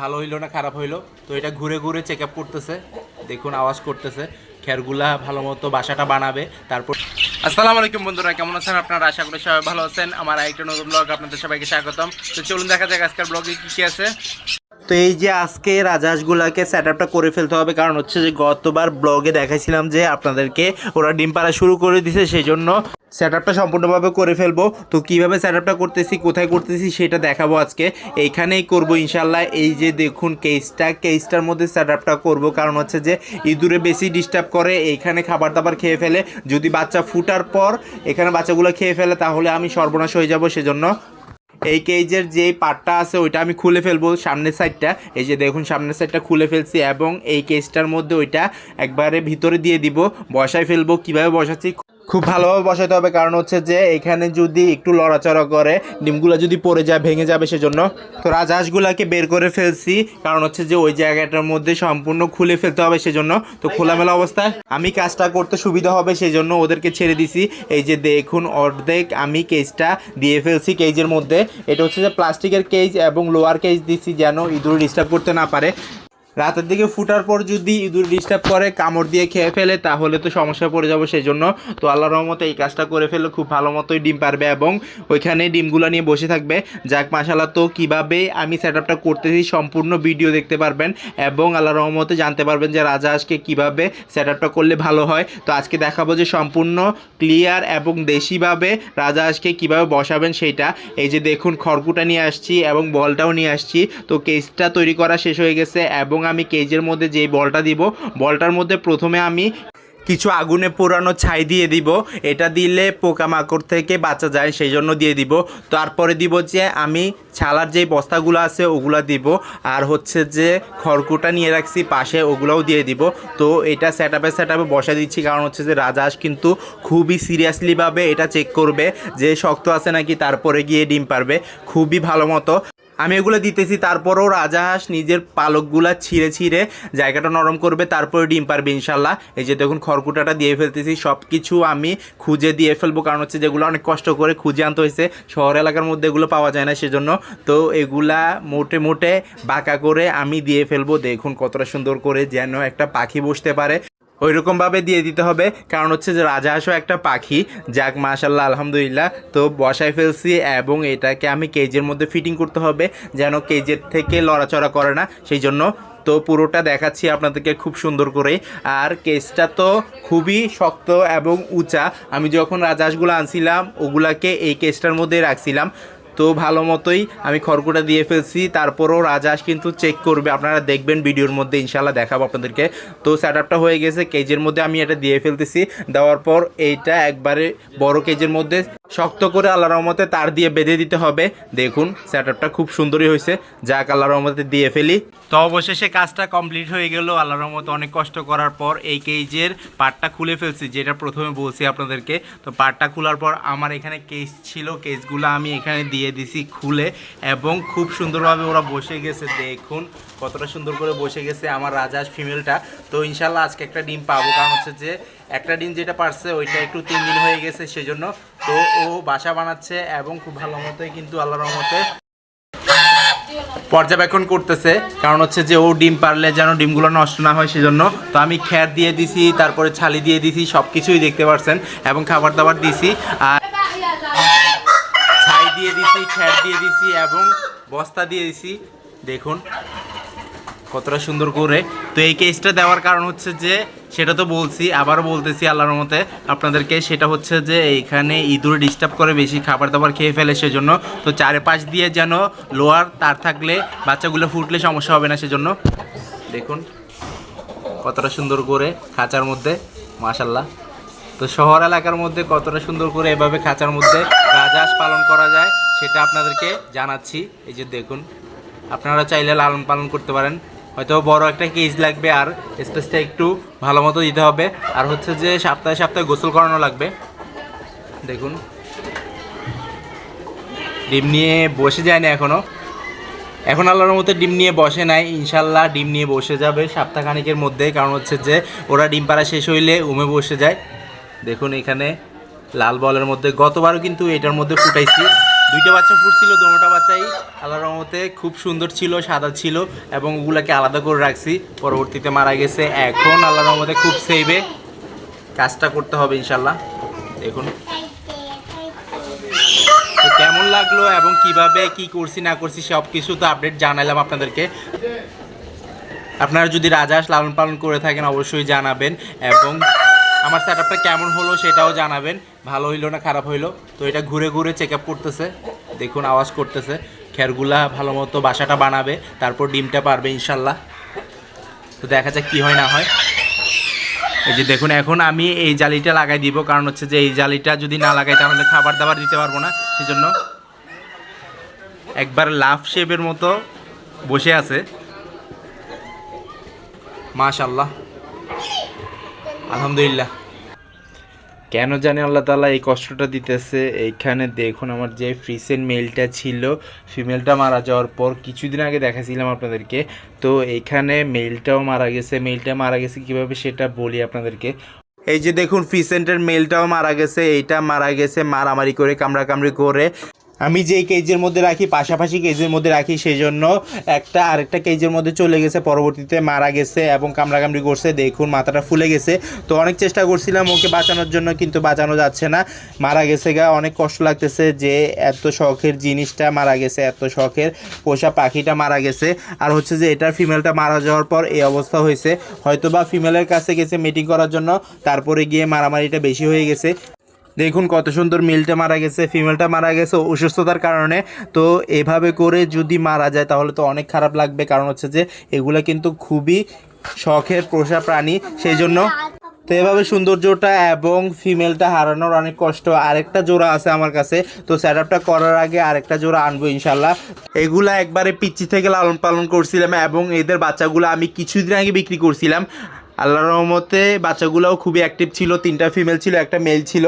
ভালো হইল না খারাপ হইল? তো এটা ঘুরে ঘুরে চেক আপ করতেছে। দেখুন, আওয়াজ করতেছে। খেরগুলা ভালো মতো বাসাটা বানাবে, তারপর আসসালামু আলাইকুম বন্ধুরা, কেমন আছেন আপনারা? আশা করি সবাই ভালো আছেন। আমার একটা নতুন ব্লগ আপনাদের সবাইকে স্বাগতম। তো চলুন দেখা যাক আজকের ব্লগে কি কি আছে। তো এই যে আজকে রাজহাঁসগুলাকে সেট আপটা করে ফেলতে হবে, কারণ হচ্ছে যে গতবার ব্লগে দেখাইছিলাম যে আপনাদেরকে ওরা ডিম পাড়া শুরু করে দিছে সেই জন্য সেট আপটা সম্পূর্ণভাবে করে ফেলব। তো কীভাবে সেট আপটা করতেছি, কোথায় করতেছি সেটা দেখাবো আজকে। এইখানেই করব ইনশাল্লাহ এই যে দেখুন কেসটা কেসটার মধ্যে সেট আপটা করব। কারণ হচ্ছে যে ইঁদুরে বেশি ডিস্টার্ব করে, এইখানে খাবার দাবার খেয়ে ফেলে। যদি বাচ্চা ফুটার পর এখানে বাচ্চাগুলো খেয়ে ফেলে, তাহলে আমি সর্বনাশ হয়ে যাব সেজন্য। এই কেজের যে পার্টটা আছে, ওইটা আমি খুলে ফেলব সামনের সাইডটা এই যে দেখুন, সামনের সাইডটা খুলে ফেলছি এবং এই কেজটার মধ্যে ওইটা একবারে ভিতরে দিয়ে দিব। বসায় ফেলব। কীভাবে বসাচ্ছি? খুব ভালোভাবে বসাতে হবে। কারণ হচ্ছে যে, এখানে যদি একটু লড়াচড়া করে, ডিমগুলো যদি পড়ে যায়, ভেঙে যাবে সেজন্য। তো রাজহাঁসগুলাকে বের করে ফেলছি। কারণ হচ্ছে যে, ওই জায়গাটার মধ্যে সম্পূর্ণ খুলে ফেলতে হবে সেজন্য। তো খোলামেলা অবস্থায় আমি কাজটা করতে সুবিধা হবে সেজন্য ওদেরকে ছেড়ে দিছি। এই যে দেখুন অর্ধেক আমি কেজটা দিয়ে ফেলছি কেজের মধ্যে। এটা হচ্ছে যে প্লাস্টিকের কেজ এবং লোয়ার কেজ দিছি যেন ইঁদুর ডিস্টার্ব করতে না পারে। রাতের দিকে ফুটার পর যদি ইঁদুর ডিস্টার্ব করে, কামড় দিয়ে খেয়ে ফেলে, তাহলে তো সমস্যা পড়ে যাব সেই জন্য তো আল্লাহ রহমতে এই কাজটা করে ফেললে খুব ভালো মতোই ডিম পারবে এবং ওইখানে ডিমগুলো নিয়ে বসে থাকবে। যাক মাসাল্লাহ তো কীভাবে আমি সেট আপটা করতেছি সম্পূর্ণ ভিডিও দেখতে পারবেন এবং আল্লাহ রহমতে জানতে পারবেন যে রাজাহাঁসকে কীভাবে সেট আপটা করলে ভালো হয়। তো আজকে দেখাবো যে সম্পূর্ণ ক্লিয়ার এবং দেশিভাবে রাজাহাঁসকে কীভাবে বসাবেন সেইটা এই যে দেখুন, খড়কুটা নিয়ে আসছি এবং বলটাও নিয়ে আসছি। তো কেসটা তৈরি করা শেষ হয়ে গেছে এবং আমি কেজের মধ্যে যেই বলটা দিব, বলটার মধ্যে প্রথমে আমি কিছু আগুনে পোড়ানো ছাই দিয়ে দিব। এটা দিলে পোকামাকড় থেকে বাঁচা যায়, সেই জন্য দিয়ে দিব। তারপরে দিব যে আমি ছালার যেই বস্তাগুলো আছে, ওগুলো দিব। আর হচ্ছে যে খড়কুটা নিয়ে রাখছি পাশে, ওগুলোও দিয়ে দিব। তো এটা সেট আপে সেট আপে বসা দিচ্ছি, কারণ হচ্ছে যে রাজহাঁস কিন্তু খুবই সিরিয়াসলিভাবে এটা চেক করবে যে শক্ত আছে নাকি, তারপরে গিয়ে ডিম পারবে। খুবই ভালো মতো। আমি এগুলো দিতেছি, তারপরেও রাজাহাঁস নিজের পালকগুলা ছিঁড়ে ছিঁড়ে জায়গাটা নরম করবে, তারপরে ডিম পারবে ইনশাল্লাহ। এই যে দেখুন, খড়কুটাটা দিয়ে ফেলতেছি সব কিছু আমি খুঁজে দিয়ে ফেলব, কারণ হচ্ছে যেগুলো অনেক কষ্ট করে খুঁজে আনতে হয়েছে, শহর এলাকার মধ্যে এগুলো পাওয়া যায় না সেজন্য। তো এগুলা মোটে মোটে বাঁকা করে আমি দিয়ে ফেলব, দেখুন কতটা সুন্দর করে যেন একটা পাখি বসতে পারে। ওই রকমভাবে দিয়ে দিতে হবে। কারণ হচ্ছে যে রাজহাঁসও একটা পাখি, যাক মাশাল্লাহ আলহামদুলিল্লাহ। তো বসায় ফেলছি এবং এটাকে আমি কেজের মধ্যে ফিটিং করতে হবে, যেন কেজের থেকে লড়াচড়া করে না। সেই জন্য তো পুরোটা দেখাচ্ছি আপনাদেরকে খুব সুন্দর করে। আর কেসটা তো খুবই শক্ত এবং উঁচা। আমি যখন রাজহাঁসগুলো আনছিলাম, ওগুলাকে এই কেসটার মধ্যে রাখছিলাম। তো ভালো মতোই আমি খড়কুটা দিয়ে ফেলছি, তারপরও রাজহাঁস কিন্তু চেক করবে। আপনারা দেখবেন ভিডিওর মধ্যে ইনশাল্লাহ দেখাবো আপনাদেরকে। তো সেট হয়ে গেছে কেজের মধ্যে আমি এটা দিয়ে ফেলতেছি। দেওয়ার পর এইটা একবারে বড় কেজের মধ্যে শক্ত করে আল্লাহ রহমতে তার দিয়ে বেঁধে দিতে হবে। দেখুন সেট খুব সুন্দরই হয়েছে। যাক আল্লাহ রহমতে দিয়ে ফেলি। তো অবশেষে কাজটা কমপ্লিট হয়ে গেল। আল্লাহ রহমতে অনেক কষ্ট করার পর এই কেজের পার্টটা খুলে ফেলছি, যেটা প্রথমে বলছি আপনাদেরকে। তো পার্টটা খোলার পর আমার এখানে কেস ছিল। কেসগুলো আমি এখানে দিয়ে দিছি খুলে এবং খুব সুন্দরভাবে ওরা বসে গেছে। দেখুন কতটা সুন্দর করে বসে গেছে আমার রাজাস ফিমেলটা। তো ইনশাল্লাহ আজকে একটা ডিম পাবো। কারণ হচ্ছে যে একটা ডিম যেটা পারছে ওইটা একটু তিন দিন হয়ে গেছে সেজন্য। তো ও বাসা বানাচ্ছে এবং খুব ভালো মতোই কিন্তু আল্লাহ রহমতে পর্যবেক্ষণ করতেছে। কারণ হচ্ছে যে ও ডিম পারলে যেন ডিমগুলো নষ্ট না হয় সেজন্য। তো আমি খ্যার দিয়ে দিছি, তারপরে ছালি দিয়ে দিছি সব কিছুই দেখতে পারছেন এবং খাবার দাবার দিছি। আর দিয়ে দিছি খ্যার দিয়ে দিছি এবং বস্তা দিয়ে দিছি। দেখুন, কতটা সুন্দর করে। তো এই কেসটা দেওয়ার কারণ হচ্ছে যে, সেটা তো বলছি, আবারও বলতেছি আল্লাহর মতে আপনাদেরকে সেটা হচ্ছে যে, এইখানে ইঁদুর ডিস্টার্ব করে বেশি খাবার দাবার খেয়ে ফেলে সেজন্য। তো চারিপাশ দিয়ে যেন লোয়ার তার থাকলে বাচ্চাগুলো ফুটলে সমস্যা হবে না সেজন্য। দেখুন, কতটা সুন্দর করে খাঁচার মধ্যে মাশাল্লাহ তো শহর এলাকার মধ্যে কতটা সুন্দর করে এভাবে খাঁচার মধ্যে রাজহাঁস পালন করা যায়। সেটা আপনাদেরকে জানাচ্ছি। এই যে দেখুন, আপনারা চাইলে লালন পালন করতে পারেন। হয়তো বড় একটা কেজ লাগবে আর স্পেসটা একটু ভালো মতো দিতে হবে। আর হচ্ছে যে সপ্তাহে সপ্তাহে গোসল করানো লাগবে। দেখুন। ডিম নিয়ে বসে যায় না এখনও। এখন আল্লাহর মতো ডিম নিয়ে বসে নাই। ইনশাল্লাহ ডিম নিয়ে বসে যাবে সপ্তাহখানিকের মধ্যে। কারণ হচ্ছে যে ওরা ডিম পাড়া শেষ হইলে উমে বসে যায়। দেখুন এখানে লাল বলের মধ্যে, গতবারও কিন্তু এটার মধ্যে ফুটাইছি। দুইটা বাচ্চা ফুটছিল দুটোটা বাচ্চাই আল্লাহর রহমতে খুব সুন্দর ছিল, সাদা ছিল এবং ওগুলাকে আলাদা করে রাখছি। পরবর্তীতে মারা গেছে। এখন আল্লাহর রহমতে খুব সেভে কাজটা করতে হবে ইনশাল্লাহ দেখুন। তো কেমন লাগল এবং কীভাবে, কি করছি, না করছি সব কিছু তো আপডেট জানালাম আপনাদেরকে। আপনারা যদি রাজহাঁস লালন পালন করে থাকেন, অবশ্যই জানাবেন এবং আমার সেট আপটা কেমন হলো সেটাও জানাবেন। ভালো হইল না খারাপ হইল? তো এটা ঘুরে ঘুরে চেক আপ করতেছে। দেখুন, আওয়াজ করতেছে। খেরগুলা ভালো মতো বাসাটা বানাবে, তারপর ডিমটা পারবে ইনশাল্লাহ। তো দেখা যাক কি হয় না হয়। এই যে দেখুন, এখন আমি এই জালিটা লাগাই দিব, কারণ হচ্ছে যে এই জালিটা যদি না লাগাই, তাহলে খাবার দাবার দিতে পারব না, সেজন্য। একবার লাভ শেপের মতো বসে আছে। মাশাল্লাহ। আলহামদুলিল্লাহ। কেন জানি আল্লাহ তালা এই কষ্টটা দিতেছে? এইখানে দেখুন আমার যে ফ্রিসেন মেলটা ছিল, ফিমেলটা মারা যাওয়ার পর কিছুদিন আগে দেখাছিলাম আপনাদেরকে। তো এইখানে মেলটাও মারা গেছে। মেলটা মারা গেছে কীভাবে সেটা বলি আপনাদেরকে। এই যে দেখুন ফিসেন্টের মেলটাও মারা গেছে, এইটা মারা গেছে মারামারি করে, কামড়াকামড়ি করে। আমি যেই কেজের মধ্যে রাখি, পাশাপাশি কেজের মধ্যে রাখি সেই জন্য একটা আরেকটা কেজের মধ্যে চলে গেছে, পরবর্তীতে মারা গেছে এবং কামড়াকামড়ি করছে। দেখুন, মাথাটা ফুলে গেছে। তো অনেক চেষ্টা করছিলাম ওকে বাঁচানোর জন্য, কিন্তু বাঁচানো যাচ্ছে না। মারা গেছে গা, অনেক কষ্ট লাগতেছে যে এত শখের জিনিসটা মারা গেছে, এত শখের পোষা পাখিটা মারা গেছে। আর হচ্ছে যে এটার ফিমেলটা মারা যাওয়ার পর এই অবস্থা হয়েছে। হয়তো বা ফিমেলের কাছে গেছে মিটিং করার জন্য, তারপরে গিয়ে মারামারিটা বেশি হয়ে গেছে। দেখুন কত সুন্দর মিলটা মারা গেছে ফিমেলটা মারা গেছে, অসুস্থতার কারণে। তো এভাবে করে যদি মারা যায়, তাহলে তো অনেক খারাপ লাগবে। কারণ হচ্ছে যে, এগুলো কিন্তু খুবই শখের পোষা প্রাণী। সেই জন্য তো এভাবে সৌন্দর্যটা এবং ফিমেলটা হারানোর অনেক কষ্ট। আরেকটা জোড়া আছে আমার কাছে। তো সেট আপটা করার আগে আরেকটা জোড়া আনব ইনশাল্লাহ এগুলা একবারে পিচ্ছি থেকে লালন পালন করছিলাম এবং এদের বাচ্চাগুলো আমি কিছুদিন আগে বিক্রি করছিলাম। আল্লাহর রহমতে বাচ্চাগুলোও খুবই অ্যাক্টিভ ছিল। তিনটা ফিমেল ছিল, একটা মেল ছিল।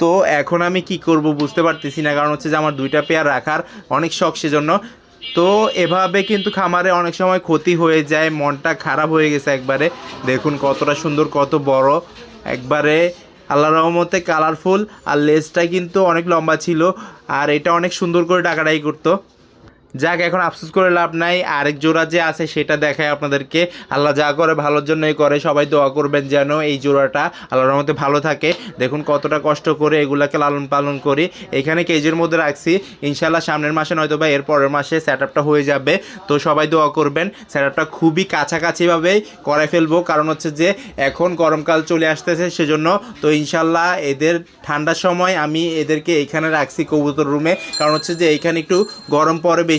তো এখন আমি কি করব বুঝতে পারতেছি না, কারণ হচ্ছে যে আমার দুইটা পেয়ার রাখার অনেক শখ সেজন্য। তো এভাবে কিন্তু খামারে অনেক সময় ক্ষতি হয়ে যায়, মনটা খারাপ হয়ে গেছে একবারে। দেখুন কতটা সুন্দর, কত বড়। একবারে আল্লাহ রহমতে কালারফুল আর লেজটা কিন্তু অনেক লম্বা ছিল, আর এটা অনেক সুন্দর করে ডাকাডাকি করতো। যাক, এখন আফসোস করে লাভ নাই। আরেক জোড়া যে আছে সেটা দেখায় আপনাদেরকে। আল্লাহ যা করে, ভালোর জন্যই করে। সবাই দোয়া করবেন যেন এই জোড়াটা আল্লাহর মধ্যে ভালো থাকে। দেখুন কতটা কষ্ট করে এগুলাকে লালন পালন করি। এখানে কেজির মধ্যে রাখছি। ইনশাল্লাহ সামনের মাসে নয়তো বা এর পরের মাসে সেট হয়ে যাবে। তো সবাই দোয়া করবেন। সেট আপটা খুবই কাছাকাছিভাবেই করে ফেলব। কারণ হচ্ছে যে এখন গরমকাল চলে আসতেছে সেজন্য। তো ইনশাল্লাহ এদের ঠান্ডার সময় আমি এদেরকে এইখানে রাখছি কবুতর রুমে কারণ হচ্ছে যে এইখানে একটু গরম পরে বেশি